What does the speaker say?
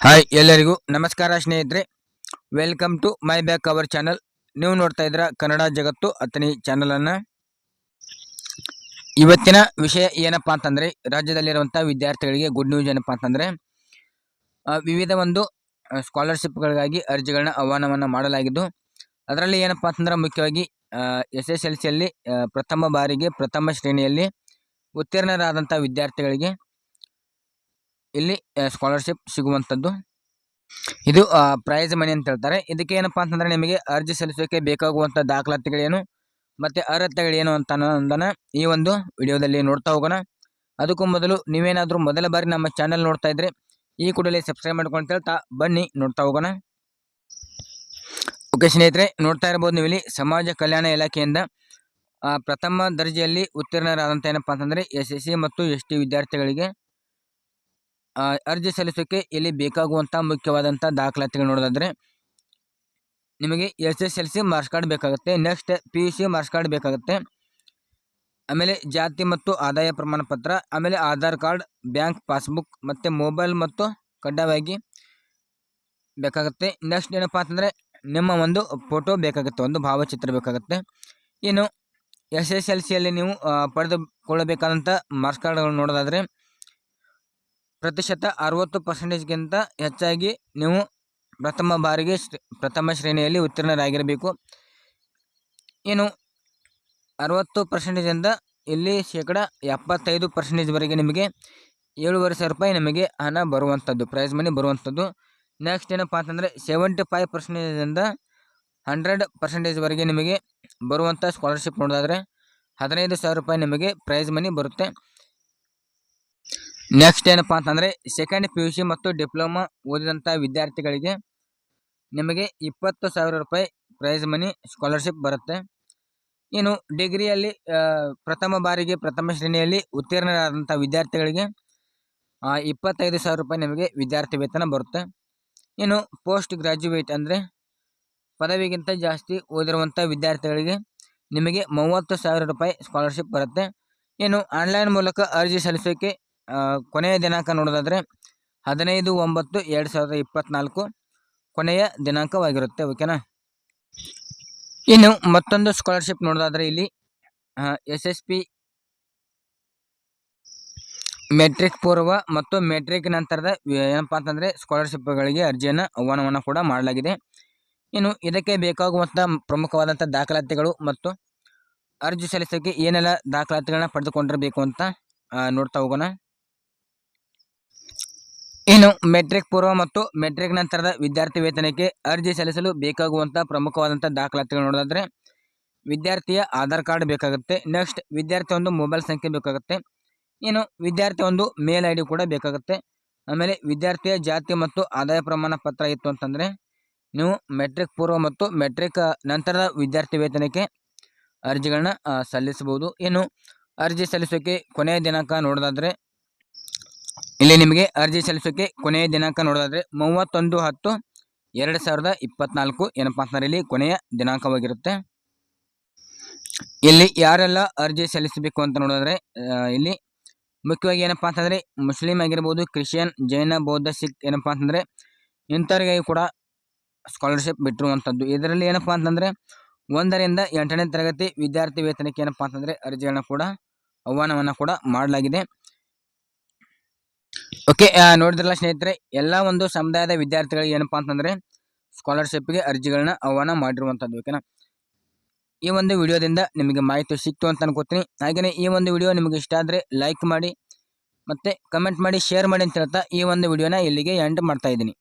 Hi ಎಲ್ಲರಿಗೂ ನಮಸ್ಕಾರ ಸ್ನೇಹಿತರೆ. Welcome to my back our channel ನೀವು ನೋಡ್ತಾ ಇದ್ರ ಕನ್ನಡ ಜಗತ್ತು ಅತನಿ ಚಾನಲನ್ನು ಇವತ್ತಿನ ವಿಷಯ ಏನಪ್ಪಾ ಅಂತಂದ್ರೆ ರಾಜ್ಯದಲ್ಲಿರುವಂಥ ವಿದ್ಯಾರ್ಥಿಗಳಿಗೆ ಗುಡ್ ನ್ಯೂಸ್ ಏನಪ್ಪಾ ಅಂತಂದ್ರೆ ವಿವಿಧ ಒಂದು ಸ್ಕಾಲರ್ಶಿಪ್ಗಳಿಗಾಗಿ ಅರ್ಜಿಗಳನ್ನ ಆಹ್ವಾನವನ್ನು ಮಾಡಲಾಗಿದ್ದು, ಅದರಲ್ಲಿ ಏನಪ್ಪಾ ಅಂತಂದ್ರೆ ಮುಖ್ಯವಾಗಿ ಎಸ್ ಎಸ್ ಎಲ್ ಸಿಯಲ್ಲಿ ಪ್ರಥಮ ಬಾರಿಗೆ ಪ್ರಥಮ ಶ್ರೇಣಿಯಲ್ಲಿ ಉತ್ತೀರ್ಣರಾದಂಥ ವಿದ್ಯಾರ್ಥಿಗಳಿಗೆ ಇಲ್ಲಿ ಸ್ಕಾಲರ್ಶಿಪ್ ಸಿಗುವಂಥದ್ದು. ಇದು ಪ್ರೈಸ್ ಮನಿ ಅಂತ ಹೇಳ್ತಾರೆ. ಇದಕ್ಕೆ ಏನಪ್ಪಾ ಅಂತಂದರೆ ನಿಮಗೆ ಅರ್ಜಿ ಸಲ್ಲಿಸೋಕೆ ಬೇಕಾಗುವಂಥ ದಾಖಲಾತಿಗಳೇನು ಮತ್ತು ಅರ್ಹತೆಗಳೇನು ಅಂತ ಅನ್ನೋದನ್ನು ಈ ಒಂದು ವಿಡಿಯೋದಲ್ಲಿ ನೋಡ್ತಾ ಹೋಗೋಣ. ಅದಕ್ಕೂ ಮೊದಲು ನೀವೇನಾದರೂ ಮೊದಲ ಬಾರಿ ನಮ್ಮ ಚಾನಲ್ ನೋಡ್ತಾ ಇದ್ರೆ ಈ ಕೂಡಲೇ ಸಬ್ಸ್ಕ್ರೈಬ್ ಮಾಡ್ಕೊಂಡು ಹೇಳ್ತಾ ಬನ್ನಿ, ನೋಡ್ತಾ ಹೋಗೋಣ. ಓಕೆ ಸ್ನೇಹಿತರೆ, ನೋಡ್ತಾ ಇರ್ಬೋದು ನೀವು ಇಲ್ಲಿ ಸಮಾಜ ಕಲ್ಯಾಣ ಇಲಾಖೆಯಿಂದ ಪ್ರಥಮ ದರ್ಜೆಯಲ್ಲಿ ಉತ್ತೀರ್ಣರಾದಂಥ ಏನಪ್ಪಾ ಅಂತಂದರೆ ಎಸ್ ಎಸ್ ಸಿ ಮತ್ತು ಎಸ್ ಟಿ ವಿದ್ಯಾರ್ಥಿಗಳಿಗೆ ಅರ್ಜಿ ಸಲ್ಲಿಸೋಕ್ಕೆ ಇಲ್ಲಿ ಬೇಕಾಗುವಂಥ ಮುಖ್ಯವಾದಂಥ ದಾಖಲಾತಿಗಳು ನೋಡೋದಾದರೆ, ನಿಮಗೆ S S L C marks card ಬೇಕಾಗುತ್ತೆ, next P U C marks card ಬೇಕಾಗುತ್ತೆ, ಆಮೇಲೆ ಜಾತಿ ಮತ್ತು ಆದಾಯ ಪ್ರಮಾಣ ಪತ್ರ, ಆಮೇಲೆ ಆಧಾರ್ ಕಾರ್ಡ್, ಬ್ಯಾಂಕ್ ಪಾಸ್ಬುಕ್ ಮತ್ತು ಮೊಬೈಲ್ ಮತ್ತು ಕಡ್ಡಾಯವಾಗಿ ಬೇಕಾಗುತ್ತೆ. ನೆಕ್ಸ್ಟ್ ಏನಪ್ಪ ಅಂತಂದರೆ, ನಿಮ್ಮ ಒಂದು ಫೋಟೋ ಬೇಕಾಗುತ್ತೆ, ಒಂದು ಭಾವಚಿತ್ರ ಬೇಕಾಗುತ್ತೆ. ಇನ್ನು ಎಸ್ ಎಸ್ ಎಲ್ ಸಿಯಲ್ಲಿ ನೀವು ಪಡೆದುಕೊಳ್ಳಬೇಕಾದಂಥ ಮಾರ್ಕ್ಸ್ ಕಾರ್ಡ್ಗಳು ನೋಡೋದಾದರೆ ಪ್ರತಿಶತ ಅರವತ್ತು ಪರ್ಸೆಂಟೇಜ್ಗಿಂತ ಹೆಚ್ಚಾಗಿ ನೀವು ಪ್ರಥಮ ಬಾರಿಗೆ ಪ್ರಥಮ ಶ್ರೇಣಿಯಲ್ಲಿ ಉತ್ತೀರ್ಣರಾಗಿರಬೇಕು. ಏನು ಅರವತ್ತು ಪರ್ಸೆಂಟೇಜಿಂದ ಇಲ್ಲಿ ಶೇಕಡ ಎಪ್ಪತ್ತೈದು ಪರ್ಸೆಂಟೇಜ್ವರೆಗೆ ನಿಮಗೆ ಏಳುವರೆ ಸಾವಿರ ರೂಪಾಯಿ ನಿಮಗೆ ಹಣ ಬರುವಂಥದ್ದು ಪ್ರೈಸ್ ಮನಿ ಬರುವಂಥದ್ದು. ನೆಕ್ಸ್ಟ್ ಏನಪ್ಪ ಅಂತಂದರೆ ಸೆವೆಂಟಿ ಫೈವ್ ಪರ್ಸೆಂಟೇಜಿಂದ ಹಂಡ್ರೆಡ್ ಪರ್ಸೆಂಟೇಜ್ವರೆಗೆ ನಿಮಗೆ ಬರುವಂಥ ಸ್ಕಾಲರ್ಶಿಪ್ ನೋಡೋದಾದರೆ ಹದಿನೈದು ಸಾವಿರ ರೂಪಾಯಿ ನಿಮಗೆ ಪ್ರೈಸ್ ಮನಿ ಬರುತ್ತೆ. ನೆಕ್ಸ್ಟ್ ಏನಪ್ಪ ಅಂತಂದರೆ ಸೆಕೆಂಡ್ ಪಿ ಯು ಸಿ ಮತ್ತು ಡಿಪ್ಲೊಮಾ ಓದಿದಂಥ ವಿದ್ಯಾರ್ಥಿಗಳಿಗೆ ನಿಮಗೆ ಇಪ್ಪತ್ತು ಸಾವಿರ ರೂಪಾಯಿ ಪ್ರೈಸ್ ಮನಿ ಸ್ಕಾಲರ್ಶಿಪ್ ಬರುತ್ತೆ. ಇನ್ನು ಡಿಗ್ರಿಯಲ್ಲಿ ಪ್ರಥಮ ಬಾರಿಗೆ ಪ್ರಥಮ ಶ್ರೇಣಿಯಲ್ಲಿ ಉತ್ತೀರ್ಣರಾದಂಥ ವಿದ್ಯಾರ್ಥಿಗಳಿಗೆ ಇಪ್ಪತ್ತೈದು ಸಾವಿರ ರೂಪಾಯಿ ನಿಮಗೆ ವಿದ್ಯಾರ್ಥಿ ವೇತನ ಬರುತ್ತೆ. ಇನ್ನು ಪೋಸ್ಟ್ ಗ್ರ್ಯಾಜುಯೇಟ್ ಅಂದರೆ ಪದವಿಗಿಂತ ಜಾಸ್ತಿ ಓದಿರುವಂಥ ವಿದ್ಯಾರ್ಥಿಗಳಿಗೆ ನಿಮಗೆ ಮೂವತ್ತು ಸಾವಿರ ರೂಪಾಯಿ ಸ್ಕಾಲರ್ಶಿಪ್ ಬರುತ್ತೆ. ಇನ್ನು ಆನ್ಲೈನ್ ಮೂಲಕ ಅರ್ಜಿ ಸಲ್ಲಿಸೋಕೆ ಆ, ಕೊನೆಯ ದಿನಾಂಕ ನೋಡೋದಾದರೆ ಹದಿನೈದು ಒಂಬತ್ತು ಎರಡು ಸಾವಿರದ ಇಪ್ಪತ್ತ್ನಾಲ್ಕು ಕೊನೆಯ ದಿನಾಂಕವಾಗಿರುತ್ತೆ, ಓಕೆನಾ? ಇನ್ನು ಮತ್ತೊಂದು ಸ್ಕಾಲರ್ಶಿಪ್ ನೋಡೋದಾದರೆ ಇಲ್ಲಿ ಎಸ್ ಎಸ್ ಪಿ ಮೆಟ್ರಿಕ್ ಪೂರ್ವ ಮತ್ತು ಮೆಟ್ರಿಕ್ ನಂತರದ ಏನಪ್ಪಾ ಅಂತಂದರೆ ಸ್ಕಾಲರ್ಶಿಪ್ಗಳಿಗೆ ಅರ್ಜಿಯನ್ನು ಆಹ್ವಾನವನ್ನು ಕೂಡ ಮಾಡಲಾಗಿದೆ. ಇನ್ನು ಇದಕ್ಕೆ ಬೇಕಾಗುವಂಥ ಪ್ರಮುಖವಾದಂಥ ದಾಖಲಾತಿಗಳು ಮತ್ತು ಅರ್ಜಿ ಸಲ್ಲಿಸೋಕ್ಕೆ ಏನೆಲ್ಲ ದಾಖಲಾತಿಗಳನ್ನ ಪಡೆದುಕೊಂಡಿರಬೇಕು ಅಂತ ನೋಡ್ತಾ ಹೋಗೋಣ. ಇನ್ನು ಮೆಟ್ರಿಕ್ ಪೂರ್ವ ಮತ್ತು ಮೆಟ್ರಿಕ್ ನಂತರದ ವಿದ್ಯಾರ್ಥಿ ವೇತನಕ್ಕೆ ಅರ್ಜಿ ಸಲ್ಲಿಸಲು ಬೇಕಾಗುವಂಥ ಪ್ರಮುಖವಾದಂಥ ದಾಖಲಾತಿಗಳು ನೋಡೋದಾದ್ರೆ, ವಿದ್ಯಾರ್ಥಿಯ ಆಧಾರ್ ಕಾರ್ಡ್ ಬೇಕಾಗುತ್ತೆ, ನೆಕ್ಸ್ಟ್ ವಿದ್ಯಾರ್ಥಿ ಒಂದು ಮೊಬೈಲ್ ಸಂಖ್ಯೆ ಬೇಕಾಗುತ್ತೆ, ಇನ್ನು ವಿದ್ಯಾರ್ಥಿ ಒಂದು ಮೇಲ್ ಐ ಕೂಡ ಬೇಕಾಗುತ್ತೆ, ಆಮೇಲೆ ವಿದ್ಯಾರ್ಥಿಯ ಜಾತಿ ಮತ್ತು ಆದಾಯ ಪ್ರಮಾಣ ಪತ್ರ ಇತ್ತು ಅಂತಂದರೆ, ನೀವು ಮೆಟ್ರಿಕ್ ಪೂರ್ವ ಮತ್ತು ಮೆಟ್ರಿಕ್ ನಂತರದ ವಿದ್ಯಾರ್ಥಿ ವೇತನಕ್ಕೆ ಅರ್ಜಿಗಳನ್ನ ಸಲ್ಲಿಸಬಹುದು. ಇನ್ನು ಅರ್ಜಿ ಸಲ್ಲಿಸೋಕೆ ಕೊನೆಯ ದಿನಾಂಕ ನೋಡೋದಾದ್ರೆ ಇಲ್ಲಿ ನಿಮಗೆ ಅರ್ಜಿ ಸಲ್ಲಿಸೋಕೆ ಕೊನೆಯ ದಿನಾಂಕ ನೋಡೋದಾದ್ರೆ ಮೂವತ್ತೊಂದು ಹತ್ತು ಎರಡು ಸಾವಿರದ ಇಪ್ಪತ್ನಾಲ್ಕು. ಏನಪ್ಪಾ ಇಲ್ಲಿ ಕೊನೆಯ ದಿನಾಂಕವಾಗಿರುತ್ತೆ. ಇಲ್ಲಿ ಯಾರೆಲ್ಲ ಅರ್ಜಿ ಸಲ್ಲಿಸಬೇಕು ಅಂತ ನೋಡಿದ್ರೆ ಇಲ್ಲಿ ಮುಖ್ಯವಾಗಿ ಏನಪ್ಪಾ ಅಂತಂದರೆ ಮುಸ್ಲಿಂ ಆಗಿರ್ಬೋದು, ಕ್ರಿಶ್ಚಿಯನ್, ಜೈನ, ಬೌದ್ಧ, ಸಿಖ್ ಏನಪ್ಪಾ ಅಂತಂದರೆ ಇಂಥವ್ರಿಗಾಗಿ ಕೂಡ ಸ್ಕಾಲರ್ಶಿಪ್ ಬಿಟ್ಟಿರುವಂಥದ್ದು ಇದರಲ್ಲಿ ಏನಪ್ಪಾ ಅಂತಂದರೆ ಒಂದರಿಂದ ಎಂಟನೇ ತರಗತಿ ವಿದ್ಯಾರ್ಥಿ ವೇತನಕ್ಕೆ ಏನಪ್ಪಾ ಅಂತಂದರೆ ಅರ್ಜಿಗಳನ್ನ ಕೂಡ ಆಹ್ವಾನವನ್ನು ಕೂಡ ಮಾಡಲಾಗಿದೆ. ಓಕೆ ನೋಡಿದ್ರಲ್ಲ ಸ್ನೇಹಿತರೆ, ಎಲ್ಲ ಒಂದು ಸಮುದಾಯದ ವಿದ್ಯಾರ್ಥಿಗಳಿಗೆ ಏನಪ್ಪಾ ಅಂತಂದ್ರೆ ಸ್ಕಾಲರ್ಶಿಪ್ಗೆ ಅರ್ಜಿಗಳನ್ನ ಆಹ್ವಾನ ಮಾಡಿರುವಂತದ್ದು ಓಕೆನಾ ಈ ಒಂದು ವಿಡಿಯೋದಿಂದ ನಿಮಗೆ ಮಾಹಿತಿ ಸಿಕ್ತು ಅಂತ ಅನ್ಕೋತೀನಿ. ಹಾಗೆಯೇ ಈ ಒಂದು ವಿಡಿಯೋ ನಿಮಗೆ ಇಷ್ಟ ಆದ್ರೆ ಲೈಕ್ ಮಾಡಿ, ಮತ್ತೆ ಕಮೆಂಟ್ ಮಾಡಿ ಶೇರ್ ಮಾಡಿ ಅಂತ ಹೇಳ್ತಾ ಈ ಒಂದು ವಿಡಿಯೋನ ಇಲ್ಲಿಗೆ ಎಂಡ್ ಮಾಡ್ತಾ ಇದ್ದೀನಿ.